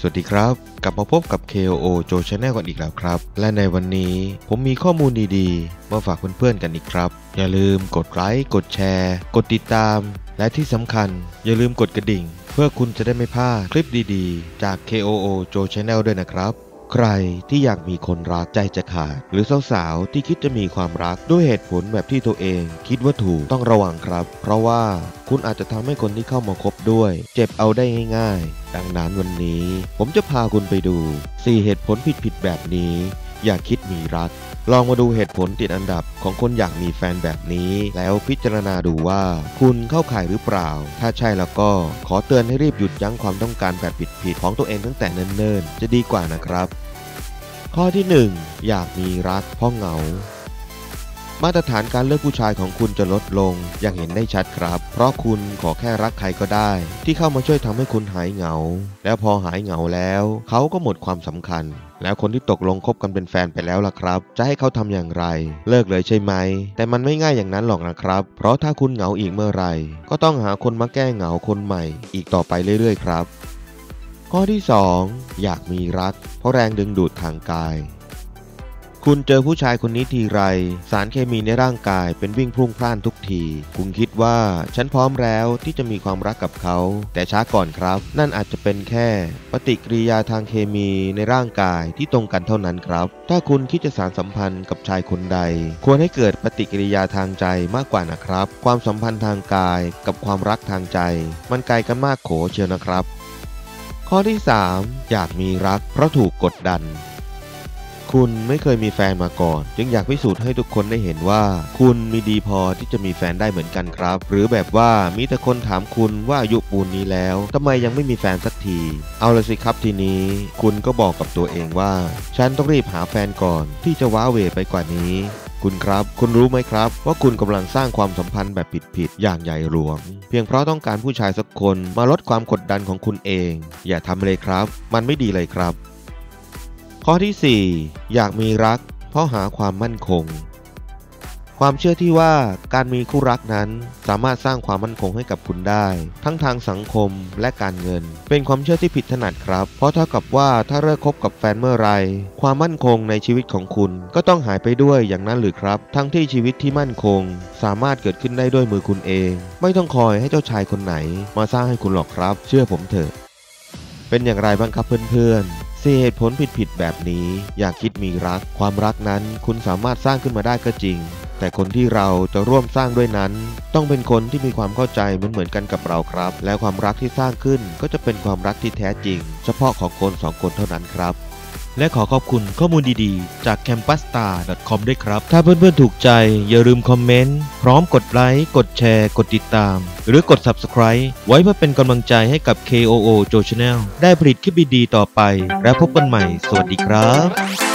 สวัสดีครับ กลับมาพบกับ KOO Joe Channel กันอีกแล้วครับ และในวันนี้ผมมีข้อมูลดีๆ มาฝากเพื่อนๆกันอีกครับ อย่าลืมกดไลค์กดแชร์ กดติดตาม และที่สำคัญ อย่าลืมกดกระดิ่ง เพื่อคุณจะได้ไม่พลาดคลิปดีๆ จาก KOO Joe Channel ด้วยนะครับ ใครที่อยากมีคนรักใจจะขาด หรือสาวๆที่คิดจะมีความรักด้วยเหตุผลแบบที่ตัวเอง คิดว่าถูกต้องระวังครับ เพราะว่าคุณอาจจะทำให้คนที่เข้ามาคบด้วย เจ็บเอาได้ง่าย ๆ ดังนั้นวันนี้ ผมจะพาคุณไปดู 4 เหตุผลผิดๆแบบนี้ อย่าคิดมีรัก ลองมาดูเหตุผลติดอันดับของคนอยากมีแฟนแบบนี้ แล้วพิจารณาดูว่า คุณเข้าข่ายหรือเปล่า ถ้าใช่แล้วก็ขอเตือนให้รีบหยุดยั้งความต้องการแบบผิดๆของตัวเองตั้งแต่เนิ่นๆ จะดีกว่านะครับ ข้อที่ 1 อยากมีรักเพราะเหงามาตรฐานการเลือกผู้ชายของคุณจะลดลง อย่างเห็นได้ชัดครับ เพราะคุณขอแค่รักใครก็ได้ ที่เข้ามาช่วยทำให้คุณหายเหงา แล้วพอหายเหงาแล้ว เขาก็หมดความสำคัญ แล้วคนที่ตกลงคบกันเป็นแฟนไปแล้วล่ะครับ จะให้เขาทำอย่างไร เลิกเลยใช่ไหม แต่มันไม่ง่ายอย่างนั้นหรอกนะครับ เพราะถ้าคุณเหงาอีกเมื่อไหร่ก็ต้องหาคนมาแก้เหงาคนใหม่ อีกต่อไปเรื่อยๆ ครับ ข้อที่ 2 อยากมีรัก เพราะแรงดึงดูดทางกายคุณเจอผู้ชายคนนี้ทีไร สารเคมีในร่างกายเป็นวิ่งพรุ่งพล่านทุก ที คุณคิดว่าฉันพร้อมแล้วที่จะมีความรักกับเขา แต่ช้าก่อนครับ นั่นอาจจะเป็นแค่ปฏิกิริยาทางเคมีในร่างกายที่ตรงกันเท่านั้นครับ ถ้าคุณคิดจะสารสัมพันธ์กับชายคนใด ควรให้เกิดปฏิกิริยาทางใจมากกว่านะครับ ความสัมพันธ์ทางกายกับความรักทางใจ มันไกลกันมากโขเชียวนะครับ ข้อที่ 3 อยากมีรักเพราะถูกกดดัน คุณไม่เคยมีแฟนมาก่อน จึงอยากพิสูจน์ให้ทุกคนได้เห็นว่า คุณมีดีพอที่จะมีแฟนได้เหมือนกันครับ หรือแบบว่ามีแต่คนถามคุณว่าอายุปูนนี้แล้วทำไมยังไม่มีแฟนสักที เอาละสิครับทีนี้ คุณก็บอกกับตัวเองว่า ฉันต้องรีบหาแฟนก่อน ที่จะว้าเวไปกว่านี้คุณครับ คุณรู้ไหมครับ ว่าคุณกำลังสร้างความสัมพันธ์แบบผิดๆ อย่างใหญ่หลวง เพียงเพราะต้องการผู้ชายสักคนมาลดความกดดันของคุณเอง อย่าทำเลยครับ มันไม่ดีเลยครับ ข้อที่ 4 อยากมีรัก เพราะหาความมั่นคง ความเชื่อที่ว่าการมีคู่รักนั้นสามารถสร้างความมั่นคงให้กับคุณได้ ทั้งทางสังคมและการเงิน เป็นความเชื่อที่ผิดถนัดครับ เพราะเท่ากับว่าถ้าเลิกคบกับแฟนเมื่อไร ความมั่นคงในชีวิตของคุณ ก็ต้องหายไปด้วยอย่างนั้นหรือครับ ทั้งที่ชีวิตที่มั่นคง สามารถเกิดขึ้นได้ด้วยมือคุณเอง ไม่ต้องคอยให้เจ้าชายคนไหน มาสร้างให้คุณหรอกครับ เชื่อผมเถอะ เป็นอย่างไรบ้างครับเพื่อนๆ สี่เหตุผลผิดๆแบบนี้ อยากคิดมีรัก ความรักนั้นคุณสามารถสร้างขึ้นมาได้ก็จริง แต่คนที่เราจะร่วมสร้างด้วยนั้น ต้องเป็นคนที่มีความเข้าใจเหมือนเหมือนๆกันกับเราครับ และความรักที่สร้างขึ้นก็จะเป็นความรักที่แท้จริง เฉพาะของคนสองคนเท่านั้นครับ และขอขอบคุณข้อมูลดีๆ จาก campustar.com ด้วยครับ ถ้าเพื่อนๆถูกใจอย่าลืมคอมเมนต์ พร้อมกดไลค์ กดแชร์ กดติดตาม หรือกด subscribe ไว้เพื่อเป็นกำลังใจให้กับ KOO Joe Channel ได้ผลิตคลิปดีๆต่อไป และพบกันใหม่ สวัสดีครับ